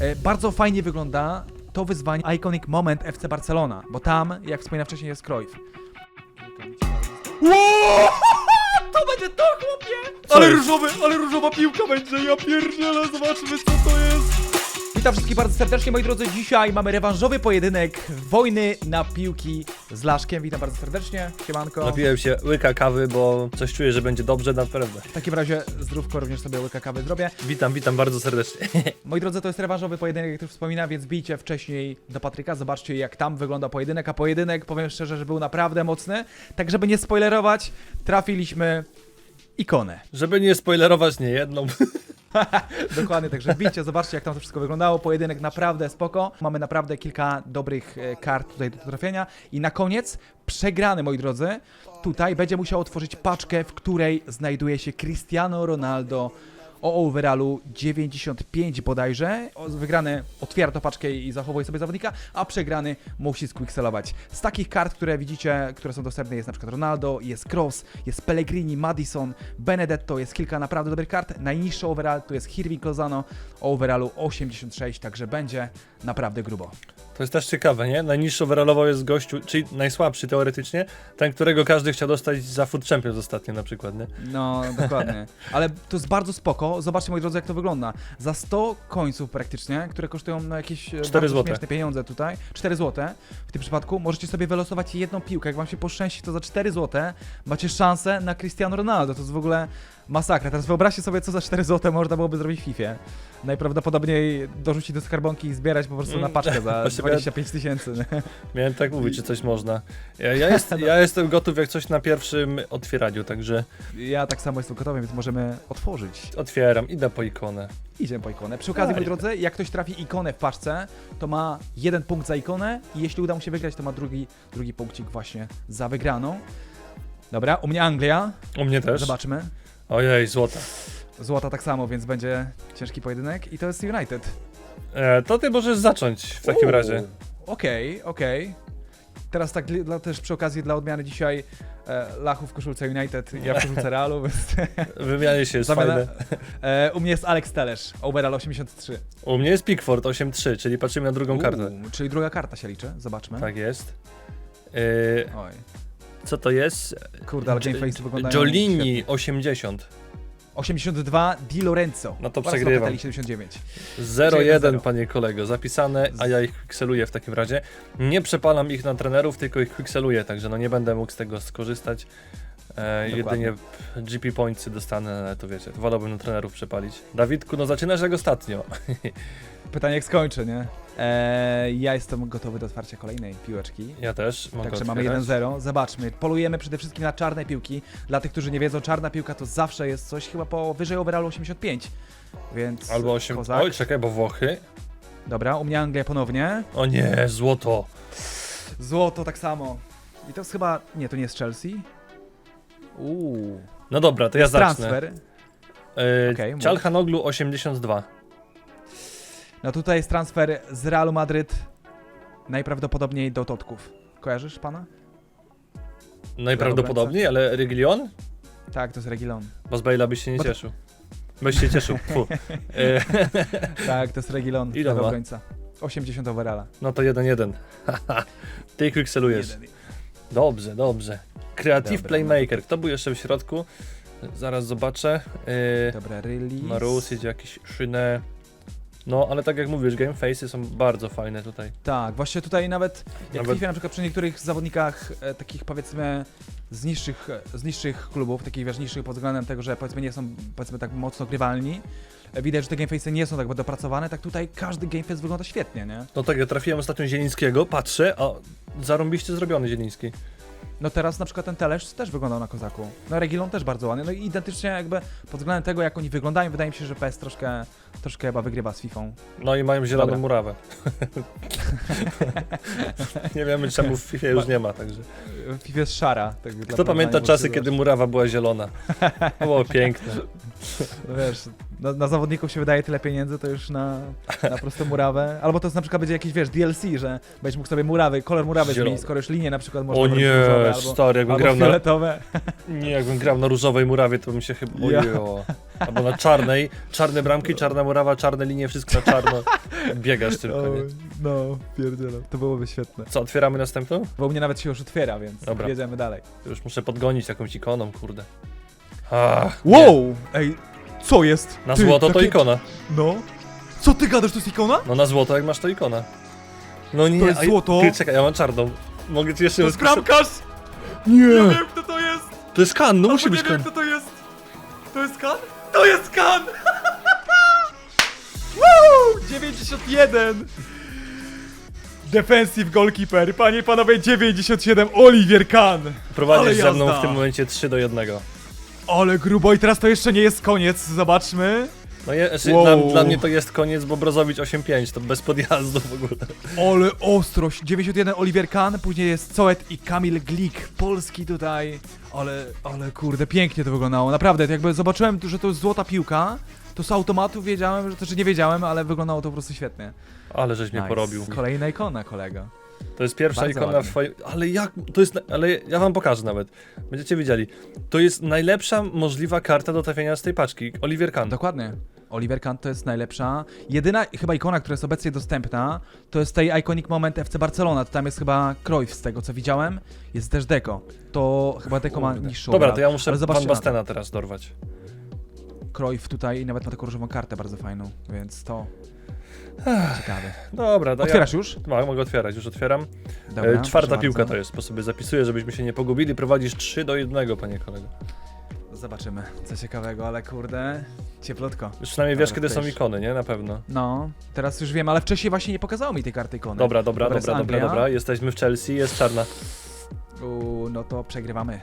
E, bardzo fajnie wygląda to wyzwanie Iconic Moment FC Barcelona, bo tam, jak wspominałem wcześniej, jest Cruyff. Wow! To będzie to, chłopie! Ale różowy, ale różowa piłka będzie, ja pierdzielę, zobaczmy co. Witam wszystkich bardzo serdecznie, moi drodzy. Dzisiaj mamy rewanżowy pojedynek wojny na piłki z Laszkiem. Witam bardzo serdecznie, siemanko. Napiłem się łyka kawy, bo coś czuję, że będzie dobrze, naprawdę. W takim razie zdrówko również sobie łyka kawy zrobię. Witam, witam bardzo serdecznie. Moi drodzy, to jest rewanżowy pojedynek, jak już wspomina, więc bijcie wcześniej do Patryka, zobaczcie jak tam wygląda pojedynek, a pojedynek, powiem szczerze, że był naprawdę mocny. Tak, żeby nie spoilerować, trafiliśmy ikonę. Żeby nie spoilerować nie jedną. Dokładnie, także bijcie, zobaczcie jak tam to wszystko wyglądało. Pojedynek naprawdę spoko. Mamy naprawdę kilka dobrych e, kart tutaj do trafienia. I na koniec, przegrany, moi drodzy, tutaj będzie musiał otworzyć paczkę, w której znajduje się Cristiano Ronaldo o overallu 95 bodajże. Wygrany otwiera tą paczkę i zachowuje sobie zawodnika, a przegrany musi squickselować. Z takich kart, które widzicie, które są dostępne jest na przykład Ronaldo, jest Kroos, jest Pellegrini, Madison, Benedetto, jest kilka naprawdę dobrych kart. Najniższy overall to jest Hirving Lozano o overallu 86, także będzie naprawdę grubo. To jest też ciekawe, nie? Najniższy overallowo jest gościu, czyli najsłabszy teoretycznie, ten, którego każdy chciał dostać za Food Champions ostatnio na przykład, nie? No, dokładnie. Ale to jest bardzo spoko. Zobaczcie, moi drodzy, jak to wygląda. Za 100 końców praktycznie, które kosztują no, jakieś e, Cztery bardzo złote. śmieszne pieniądze tutaj, 4 złote w tym przypadku, możecie sobie wylosować jedną piłkę. Jak wam się poszczęści, to za 4 złote macie szansę na Cristiano Ronaldo. To jest w ogóle masakra. Teraz wyobraźcie sobie, co za 4 złote można byłoby zrobić w FIFA. Najprawdopodobniej dorzucić do skarbonki i zbierać po prostu na Mm, paczkę za właśnie 25 tysięcy. Miałem tak mówić, czy coś można. Ja, ja, jest, ja jestem gotów jak coś na pierwszym otwieraniu, także Ja tak samo jestem gotowy, więc możemy otworzyć. otwieram, idę po ikonę. Idziemy po ikonę. Przy okazji, moi Daj. drodzy, jak ktoś trafi ikonę w paczce, to ma jeden punkt za ikonę i jeśli uda mu się wygrać, to ma drugi, drugi punkcik właśnie za wygraną. Dobra, u mnie Anglia. U mnie też. Zobaczmy. Ojej, złota. Złota tak samo, więc będzie ciężki pojedynek i to jest United. E, to ty możesz zacząć w takim Uuu. razie. Okej, okej. Teraz tak dla, też przy okazji dla odmiany dzisiaj e, Lachu w koszulce United, ja w koszulce Realu, więc Wymianie się jest zamiana, fajne. e, u mnie jest Alex Telesz, overall 83. U mnie jest Pickford 8-3, czyli patrzymy na drugą kartę. Uuu, czyli druga karta się liczy, zobaczmy. Tak jest. E, Oj, co to jest? kurde, ale Dż- gameface wyglądają Jolini świetnie. 80. 82 Di Lorenzo. No to przegrywam. Locatelli 79. 0-1, 1-0. panie kolego, zapisane, a ja ich quickseluję w takim razie. Nie przepalam ich na trenerów, tylko ich quickseluję, także no nie będę mógł z tego skorzystać. E, jedynie GP pointsy dostanę, ale to wiecie, wolałbym na trenerów przepalić. Dawidku, no zaczynasz jak ostatnio. Pytanie jak skończy, nie? Eee, ja jestem gotowy do otwarcia kolejnej piłeczki. Ja też mogę Także mamy otwierać. 1-0. Zobaczmy. Polujemy przede wszystkim na czarne piłki. Dla tych, którzy nie wiedzą, czarna piłka to zawsze jest coś chyba po wyżej overallu 85. Więc. Albo 8. Kozak. Oj, czekaj, bo Włochy. Dobra, u mnie Anglia ponownie. O nie, złoto. Złoto tak samo. I to jest chyba. Nie, to nie jest Chelsea. Uuu. No dobra, to ja zacznę. Transfer. E, Okej, mów. Cialhanoglu 82. No tutaj jest transfer z Realu Madryt. Najprawdopodobniej do Totków. Kojarzysz pana? Najprawdopodobniej, ale Reglion? Tak, to jest Regilon. Bo z Bale'a byś się nie Bo to- cieszył. Byś się cieszył. Fu. E, Tak, to jest Regilon. Ile ma? obrońca. 80 overalla. no to 1-1. Ty quickselujesz. Jeden. Dobrze, dobrze. Creative Dobra. Playmaker. Kto był jeszcze w środku? Zaraz zobaczę. Yy, Dobra, release. Marus, jedzie jakiś szynę. No, ale tak jak mówisz, game faces są bardzo fajne tutaj. Tak, właśnie tutaj nawet jak Nawet- w FIFA na przykład przy niektórych zawodnikach e, takich powiedzmy z niższych, e, z niższych klubów, takich wiesz, niższych pod względem tego, że powiedzmy nie są powiedzmy tak mocno grywalni, e, widać, że te gameface'y nie są tak dopracowane, tak tutaj każdy gameface wygląda świetnie, nie? No tak, ja trafiłem ostatnio Zielińskiego, patrzę, a zarąbiście zrobiony Zieliński. No teraz na przykład ten Telesz też wyglądał na kozaku. No Regilon też bardzo ładny. No i identycznie jakby pod względem tego, jak oni wyglądają, wydaje mi się, że PS troszkę, troszkę chyba wygrywa z FIFA. No i mają zieloną Dobra. murawę. nie wiemy czemu w FIFA już nie ma, także. W FIFA jest szara. Tak Kto pamięta czasy, kiedy murawa była zielona? To było piękne. No wiesz, na, na zawodników się wydaje tyle pieniędzy, to już na, na prostą murawę. Albo to na przykład będzie jakiś, wiesz, DLC, że będziesz mógł sobie murawy, kolor murawy Zielony. zmienić, skoro już linie na przykład można O robić nie, różowe albo, stary, jakbym albo grał na, fioletowe. nie, jakbym grał na różowej murawie, to bym się chyba, Ja. Albo na czarnej, czarne bramki, czarna murawa, czarne linie, wszystko na czarno. Biegasz tylko, nie? no, pierdzielę. To byłoby świetne. Co, otwieramy następną? Bo u mnie nawet się już otwiera, więc Dobra. jedziemy dalej. Już muszę podgonić jakąś ikoną, kurde. Ach, nie. Wow! Ej, co jest? Na Ty, złoto to takie- ikona. No. Co ty gadasz, to jest ikona? No na złoto jak masz to ikona. No nie, To jest a- złoto? Ty, czekaj, ja mam czarną. Mogę ci jeszcze... To jest bramkarz! Nie! Nie wiem, kto to jest! To jest kan, no musi Albo być nie wiem, kan. kto to jest! To jest kan? To jest kan! Woo! 91! Defensive goalkeeper, panie i panowie, 97, Olivier Kahn! Prowadzisz Ale ze mną jazda. w tym momencie 3 do 1. Ale grubo i teraz to jeszcze nie jest koniec, zobaczmy. No je, znaczy, Wow. dla, dla mnie to jest koniec, bo Brozowicz 8-5, to bez podjazdu w ogóle. Ale ostrość, 91 Olivier Kahn, później jest Coet i Kamil Glik, polski tutaj. Ale, ale kurde, pięknie to wyglądało, naprawdę, jakby zobaczyłem, że to jest złota piłka, to z automatu wiedziałem, że to, że nie wiedziałem, ale wyglądało to po prostu świetnie. Ale żeś mnie Nice. porobił. Kolejna ikona, kolega. To jest pierwsza Bardzo ikona ładnie. w twojej... Ale jak... To jest... Ale ja wam pokażę nawet. Będziecie wiedzieli. To jest najlepsza możliwa karta do trafienia z tej paczki. Olivier Kahn. Dokładnie. Oliver Kahn to jest najlepsza. Jedyna chyba ikona, która jest obecnie dostępna, to jest tej Iconic Moment FC Barcelona. To tam jest chyba Cruyff z tego co widziałem. Jest też Deco. To chyba Deco ma niższą Dobra, to ja muszę Van. Bastena teraz dorwać. Cruyff tutaj nawet ma taką różową kartę bardzo fajną, więc to ciekawe. Dobra, to Otwierasz już? ja... No, mogę otwierać, już otwieram. Dobra, e, czwarta piłka bardzo. to jest, bo sobie zapisuję, żebyśmy się nie pogubili. Prowadzisz 3 do 1, panie kolego. Zobaczymy, co ciekawego, ale kurde, cieplutko. Już przynajmniej wiesz, Dobra, kiedy to są już. ikony, nie? Na pewno. No, teraz już wiem, ale wcześniej właśnie nie pokazało mi tej karty ikony. Dobra, dobra, Dobra, dobra, dobra, dobra. Jesteśmy w Chelsea, jest czarna. Uuu, no to przegrywamy.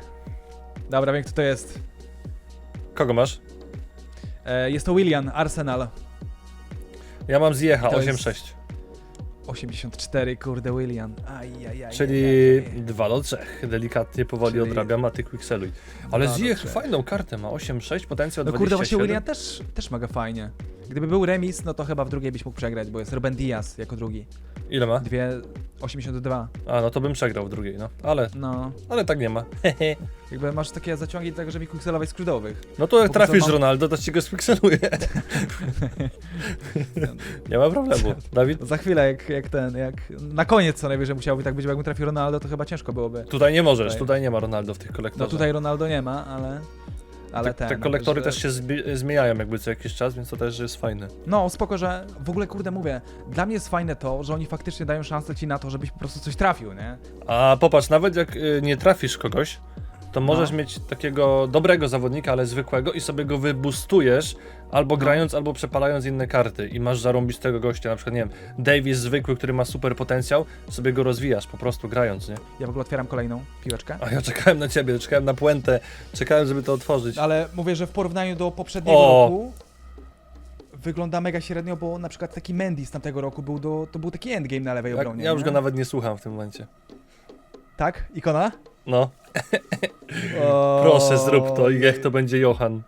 Dobra, wiem kto to jest. Kogo masz? E, jest to William, Arsenal. Ja mam Ziecha, To jest- 8-6. 84, kurde, William. Ajajaj. Czyli 2 do 3. Delikatnie, powoli Czyli- odrabiam, a ty quickseluj. Ale Dwa do Ziyech trzech. fajną kartę ma, 8-6, potencjał No 27. kurde, właśnie William też, też mega fajnie. Gdyby był remis, no to chyba w drugiej byś mógł przegrać, bo jest Ruben Diaz jako drugi. Ile ma? Dwie 82. A, no to bym przegrał w drugiej, no. Ale, No, ale tak nie ma. jakby masz takie zaciągi tak, żeby kukselować skrzydłowych. No to jak trafisz mam- Ronaldo, to ci go spikseluję. nie ma problemu. Dawid? Za chwilę, jak, jak ten, jak na koniec co najwyżej musiałby tak być, bo jakbym trafił Ronaldo, to chyba ciężko byłoby. Tutaj nie możesz, Tutaj. tutaj nie ma Ronaldo w tych No kolektorach. tutaj Ronaldo nie ma, ale... Ale te, ten... te kolektory że- też się zmieniają jakby co jakiś czas, więc to też jest fajne. No, spoko, że w ogóle, kurde, mówię, dla mnie jest fajne to, że oni faktycznie dają szansę ci na to, żebyś po prostu coś trafił, nie? A popatrz, nawet jak y, nie trafisz kogoś, to możesz No. mieć takiego dobrego zawodnika, ale zwykłego i sobie go wybustujesz, albo No. grając, albo przepalając inne karty i masz zarąbić tego gościa, na przykład, nie wiem, Davis zwykły, który ma super potencjał, sobie go rozwijasz po prostu grając, nie? Ja w ogóle otwieram kolejną piłeczkę. A ja czekałem na ciebie, czekałem na puentę, czekałem, żeby to otworzyć. Ale mówię, że w porównaniu do poprzedniego O. roku wygląda mega średnio, bo na przykład taki Mendy z tamtego roku był do, to był taki endgame na lewej Jak, obronie. ja już nie? go nawet nie słucham w tym momencie. Tak? Ikona? No, proszę zrób to i niech to będzie Johan.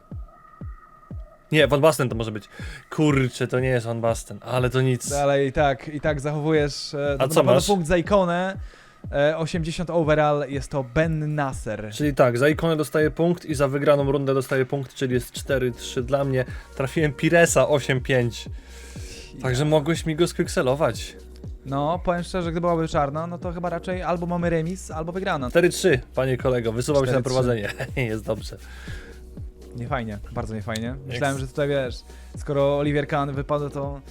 Nie, Van Basten to może być. Kurczę, to nie jest Van Basten, ale to nic. Ale i tak, i tak zachowujesz. e, A to co na pewno masz? punkt za ikonę. E, 80 overall jest to Ben Nasser. Czyli tak, za ikonę dostaję punkt i za wygraną rundę dostaję punkt, czyli jest 4-3 dla mnie. Trafiłem Piresa 8-5. Także mogłeś mi go skwiekselować. No, powiem szczerze, gdy byłaby czarna, no to chyba raczej albo mamy remis, albo wygrana. 4-3, panie kolego, wysuwał się na 4-3. prowadzenie. jest dobrze. Nie fajnie, bardzo nie fajnie. Myślałem, że tutaj wiesz, skoro Olivier Kahn wypadł, to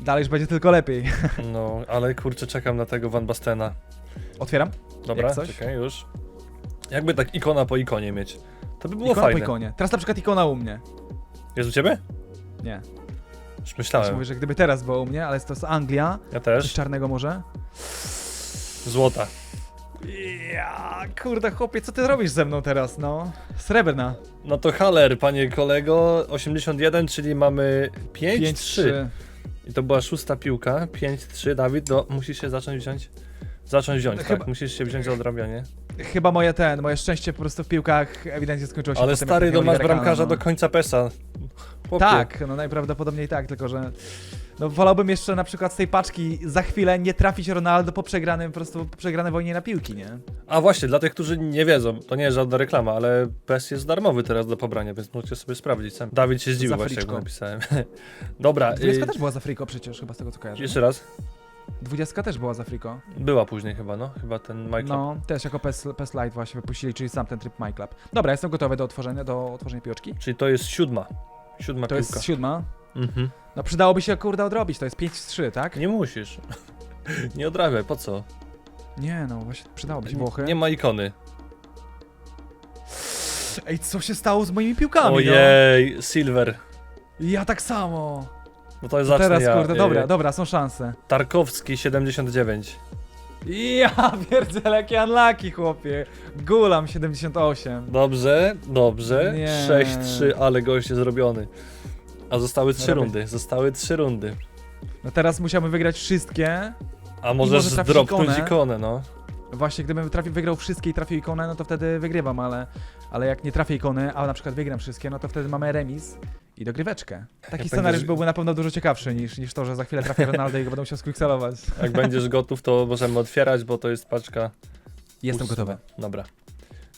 dalej już będzie tylko lepiej. No, ale kurczę, czekam na tego Van Bastena. Otwieram. Dobra, Jak coś? czekaj, już. Jakby tak ikona po ikonie mieć. To by było Ikona fajne. po ikonie. Teraz na przykład ikona u mnie. Jest u ciebie? Nie. Już myślałem. mówię, że gdyby teraz była u mnie, ale jest to z Anglia. Ja też. czarnego może? Złota. Ja, kurde chłopie, co ty robisz ze mną teraz, no? Srebrna. No to Haller, panie kolego, 81, czyli mamy 5-3. 5-3. I to była szósta piłka, 5-3. Dawid, do, musisz się zacząć wziąć. Zacząć wziąć, Chyba- tak. Musisz się wziąć za odrabianie. Chyba moje ten, moje szczęście po prostu w piłkach ewidentnie skończyło się Ale stary, no masz bramkarza Kahna, do końca PESa. Chłopie. Tak, no najprawdopodobniej tak, tylko że no wolałbym jeszcze na przykład z tej paczki za chwilę nie trafić Ronaldo po przegranym, po prostu po przegranej wojnie na piłki, nie? A właśnie, dla tych, którzy nie wiedzą, to nie jest żadna reklama, ale PES jest darmowy teraz do pobrania, więc możecie sobie sprawdzić sam. Dawid się zdziwił Za właśnie, jak friczką. napisałem. Dobra, Dwudziestka y, też była z Afriko przecież, chyba z tego co kojarzę. jeszcze raz. Dwudziestka też była z Afriko. Była później chyba, no. Chyba ten Michael. No, też jako PES, PES Lite właśnie wypuścili, czyli sam ten tryb MyClub. Dobra, jestem gotowy do otworzenia, do otworzenia piłeczki. Czyli to jest siódma. Siódma To piłka. jest siódma. Mhm. No przydałoby się kurde odrobić, to jest 5 z 3, tak? Nie musisz. nie odrabiaj, po co? Nie, no właśnie przydałoby się Włochy. Nie ma ikony. Ej, co się stało z moimi piłkami, Ojej, Silver. no? Ja tak samo. No to jest zacznę teraz, ja. kurde, Y, dobra, dobra, są szanse. Tarkowski 79. Ja pierdzielę, jaki unlucky, chłopie. Gulam 78. Dobrze, dobrze. Nie. 6-3, ale gość jest zrobiony. A zostały trzy Robię- rundy, zostały trzy rundy. No teraz musiałbym wygrać wszystkie. A możesz może trafić zdropnąć ikonę. ikonę, no. Właśnie, gdybym trafił, wygrał wszystkie i trafił ikonę, no to wtedy wygrywam, ale, ale jak nie trafię ikony, a na przykład wygram wszystkie, no to wtedy mamy remis i dogryweczkę. Taki scenariusz będziesz- byłby na pewno dużo ciekawszy niż, niż to, że za chwilę trafię Ronaldo i go będę musiał squickselować. Jak będziesz gotów, to możemy otwierać, bo to jest paczka. Jestem pusta. gotowy. Dobra.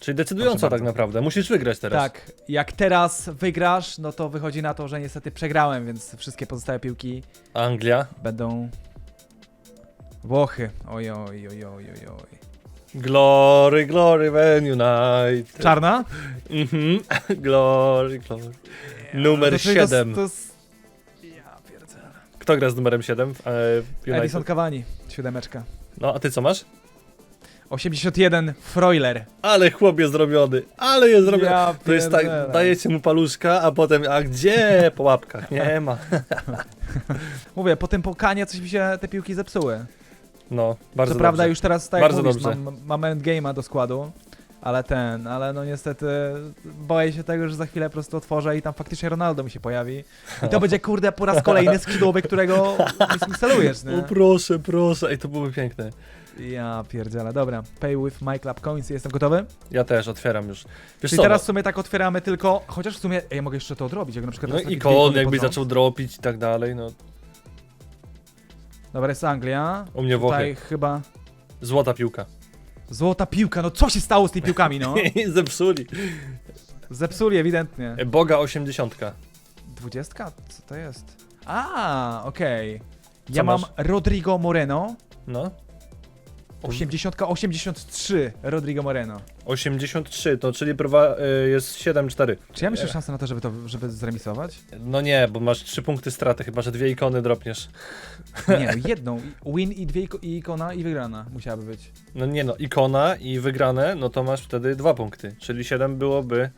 Czyli decydująco tak naprawdę. Musisz wygrać teraz. Tak, jak teraz wygrasz, no to wychodzi na to, że niestety przegrałem, więc wszystkie pozostałe piłki Anglia. będą Włochy. Oj, oj, oj, oj, oj, oj. Glory, glory, when United. Czarna? Mhm. glory, glory. Numer To czyli to jest- 7. To jest... Ja pierdzielę. Kto gra z numerem 7 w e, Edison United? Cavani, siódemeczka. No, a ty co masz? 81 Freuler. Ale chłop jest zrobiony, ale jest zrobiony. Ja to jest tak, dajecie mu paluszka, a potem, a gdzie po łapkach? Nie ma. Mówię, po tym pokanie coś mi się te piłki zepsuły. No, bardzo Co prawda dobrze. już teraz tak jak Bardzo mówisz, dobrze. mam, mam endgame'a do składu. Ale ten, ale no niestety boję się tego, że za chwilę po prostu otworzę i tam faktycznie Ronaldo mi się pojawi. I to będzie kurde po raz kolejny skrzydłowy, którego nie celujesz, O nie? proszę, proszę, ej to byłoby piękne. Ja pierdzielę, dobra. Pay with my club coins, jestem gotowy? Ja też otwieram już. Wiesz Czyli co, teraz w no, sumie tak otwieramy tylko, chociaż w sumie, ja mogę jeszcze to odrobić, jak na przykład no jakbyś pod rząd. zaczął dropić i tak dalej, no Dobra, jest Anglia. u mnie Włochy. Tutaj chyba Złota piłka. złota piłka, no co się stało z tymi piłkami, no? Zepsuli. Zepsuli ewidentnie. Boga 80. Dwudziestka? Co to jest? A, okej. Co Ja mam masz? Rodrigo Moreno. No. 80, 83 Rodrigo Moreno. 83, to czyli prowa y, jest 7-4. Czy ja myślę szansę na to, żeby to żeby zremisować? No nie, bo masz 3 punkty straty, chyba że dwie ikony dropniesz. Nie, no jedną. Win i dwie iko- i ikona i wygrana musiałaby być. No nie no, ikona i wygrane, no to masz wtedy 2 punkty, czyli 7 byłoby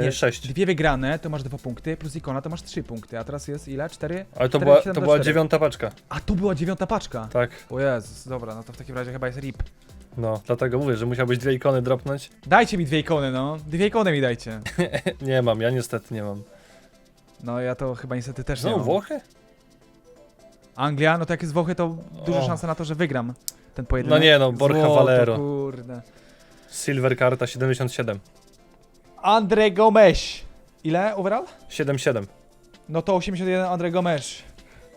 Nie, yy, 6. Dwie wygrane to masz dwa punkty, plus ikona to masz trzy punkty, a teraz jest ile? Cztery? Ale to cztery, była, siedem to do była dziewiąta paczka. A tu była dziewiąta paczka. Tak, O Jezus, dobra, no to w takim razie chyba jest rip. no, dlatego mówię, że musiałbyś dwie ikony dropnąć. Dajcie mi dwie ikony, no. Dwie ikony mi dajcie. nie mam, ja niestety nie mam. No ja to chyba niestety też nie Znowu mam. Włochy? Anglia, no to jak jest Włochy, to duża O. szansa na to, że wygram ten pojedynek. No nie no, Borja Złoto, Valero. kurde. Silver karta 77. Andre Gomes. Ile overall? 7-7. No to 81 Andre Gomes.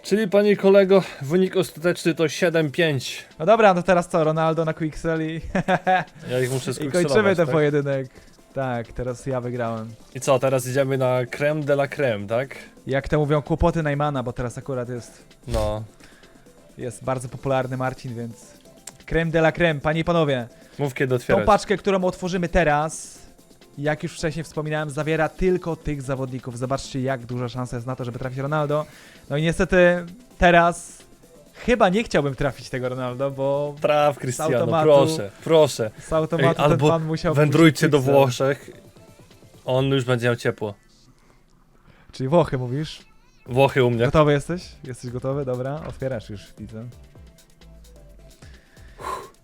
Czyli panie kolego, wynik ostateczny to 7-5. No dobra, no teraz co, Ronaldo na Quicksell i, Ja ich muszę i kończymy ten tak? pojedynek. Tak, teraz ja wygrałem. I co, teraz idziemy na creme de la creme, tak? Jak to mówią, kłopoty Najmana, bo teraz akurat jest, No. jest bardzo popularny Marcin, więc... Creme de la creme, panie i panowie. Mów kiedy Tą otwierać. paczkę, którą otworzymy teraz, jak już wcześniej wspominałem, zawiera tylko tych zawodników. Zobaczcie, jak duża szansa jest na to, żeby trafić Ronaldo. No i niestety teraz chyba nie chciałbym trafić tego Ronaldo, bo Traf, Cristiano, automatu. proszę, proszę. z automatu Ej, ten albo pan musiał Wędrujcie do. Włoszech. On już będzie miał ciepło. Czyli Włochy mówisz? Włochy u mnie. Gotowy jesteś? Jesteś gotowy? Dobra, otwierasz już, widzę.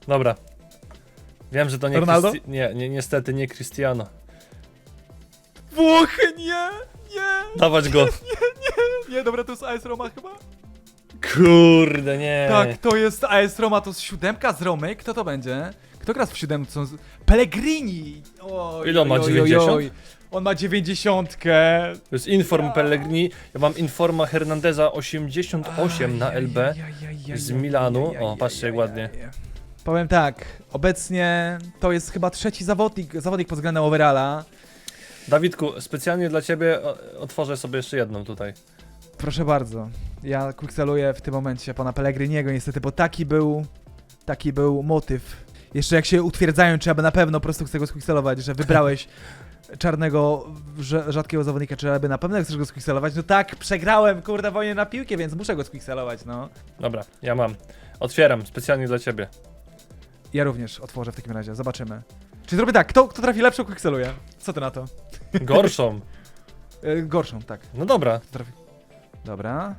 Dobra. Wiem, że to nie Ronaldo? Cristi- Nie, nie, niestety nie Cristiano. Włochy, nie! Nie! Dawać go. Nie, dobra, to jest AS Roma chyba? Kurde, nie. Tak, to jest AS Roma, to jest siódemka z Romy. Kto to będzie? Kto gra w siódemce? Pellegrini! Oj, Ile on ma, oj, oj, 90? oj. On ma dziewięćdziesiątkę. To jest Inform Pellegrini. Ja mam Informa Hernandeza 88 na LB. z Milanu. O, patrzcie, jak ładnie. Powiem tak, obecnie to jest chyba trzeci zawodnik, zawodnik pod względem overalla. Dawidku, specjalnie dla ciebie otworzę sobie jeszcze jedną tutaj. Proszę bardzo. Ja quickseluję w tym momencie pana Pellegriniego niestety, bo taki był, taki był motyw. Jeszcze jak się utwierdzają, czy aby na pewno po prostu chcę go squickselować, że wybrałeś czarnego, rzadkiego zawodnika, czy aby na pewno chcesz go squickselować. No tak, przegrałem, kurde, wojnę na piłkę, więc muszę go squickselować, no. Dobra, ja mam. Otwieram, specjalnie dla ciebie. Ja również otworzę w takim razie, zobaczymy. Czy zrobię tak, kto, kto trafi lepszą quickseluje? Co ty na to? Gorszą. E, gorszą, tak. No dobra. Trafi? Dobra.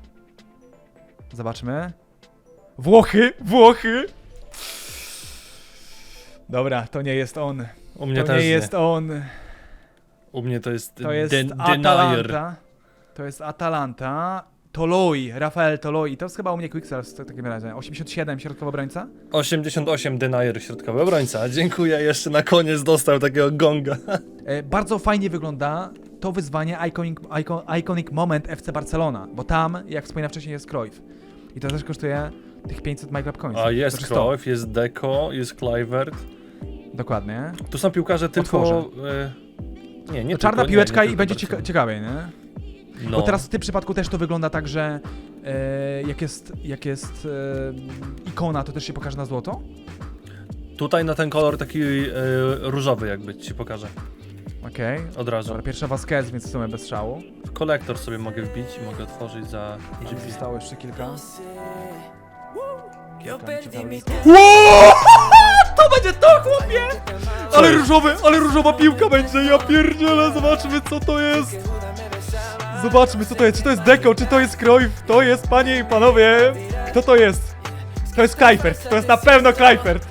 Zobaczmy. Włochy! Włochy! Dobra, to nie jest on. U mnie To też nie jest on. U mnie to jest, To jest den- Denier. Atalanta. To jest Atalanta. Toloi, Rafael Toloi. To jest chyba u mnie Quicksell w takim razie. 87, środkowy obrońca. 88 Denier, środkowy obrońca. Dziękuję, jeszcze na koniec dostał takiego gonga. E, bardzo fajnie wygląda to wyzwanie Iconic, Icon, Iconic Moment FC Barcelona, bo tam, jak wspominałem wcześniej, jest Cruyff. I to też kosztuje tych 500 MyClub Coins. A jest Znaczy 100. Cruyff, jest Deco, jest Kluivert. Dokładnie. Tu są piłkarze tylko... Otworzę. E, nie, nie To czarna tylko, piłeczka nie, nie i będzie cieka ciekawie, nie? No. Bo teraz w tym przypadku też to wygląda tak, że e, jak jest, jak jest e, ikona, to też się pokaże na złoto? Tutaj na ten kolor taki e, różowy jakby ci pokażę. Okej. Od razu. Dobra, pierwsza Vasquez, więc w sumie bez szału. Kolektor sobie mogę wbić i mogę otworzyć za GP. Zostało jeszcze kilka. Yo perdí To będzie to, chłopie! Ale różowy, ale różowa piłka będzie, ja pierdzielę, zobaczmy co to jest. Zobaczmy co to jest, czy to jest Deco, czy to jest Cruyff, to jest, panie i panowie, kto to jest? To jest Kleifert, to jest na pewno Kleifert.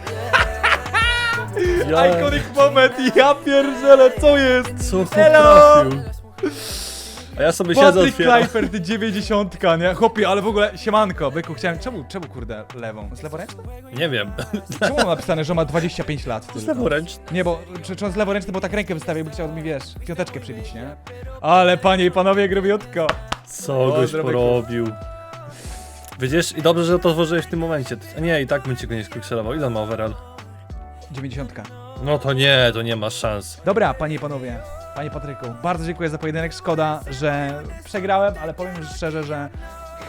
Ja, Iconic moment, ja pierdzielę, co jest? co Hello! trafił? A ja sobie siedzę Patryk otwieram. Kleifert, 90, nie? Chłopie, ale w ogóle, siemanko, byku, chciałem, czemu, czemu kurde lewą? Z leworęczną? Nie wiem. Czemu mam napisane, że ma 25 lat To jest tylko? leworęczny. Nie, bo czy, czy on z leworęczny, bo tak rękę wystawił, by chciał mi, wiesz, piąteczkę przybić, nie? Ale panie i panowie, grubiutko. Co goś zdrowy porobił. Widzisz? I dobrze, że to otworzyłeś w tym momencie. A nie, i tak bym ci go nie squickselował. Ile ma overall? 90. No to nie, to nie ma szans. Dobra, panie i panowie, panie Patryku, bardzo dziękuję za pojedynek. Szkoda, że przegrałem, ale powiem szczerze, że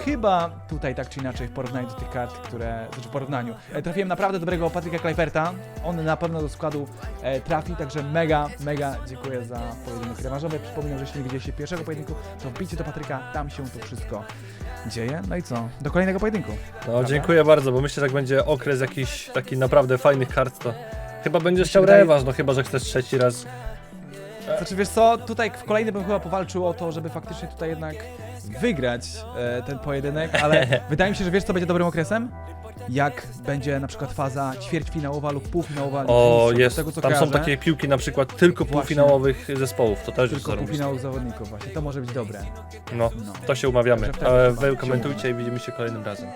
chyba tutaj tak czy inaczej w porównaniu do tych kart, które, znaczy w porównaniu, e, trafiłem naprawdę dobrego Patryka Kleiferta. On na pewno do składu e, trafi, także mega, mega dziękuję za pojedynek rewanżowy. Przypominam, że jeśli nie widzieliście pierwszego pojedynku, to wbijcie do Patryka, tam się to wszystko dzieje. No i co? Do kolejnego pojedynku. No Prawda? dziękuję bardzo, bo myślę, że jak będzie okres jakiś taki naprawdę fajnych kart, to chyba będziesz chciał wydaje- rewanż, no chyba, że chcesz trzeci raz. Znaczy wiesz co, tutaj w kolejny bym chyba powalczył o to, żeby faktycznie tutaj jednak wygrać e, ten pojedynek, ale wydaje mi się, że wiesz co będzie dobrym okresem? Jak będzie na przykład faza ćwierćfinałowa lub półfinałowa O, jest, tego, co tam są kojarzę, takie piłki na przykład tylko Właśnie. półfinałowych zespołów, to też jest tylko zarobiste. półfinałów zawodników właśnie, to może być dobre. No, No. to się umawiamy. Także wtedy chyba wy komentujcie i widzimy się kolejnym razem.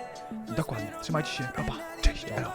Dokładnie. Trzymajcie się. Pa, pa. Cześć. Elo.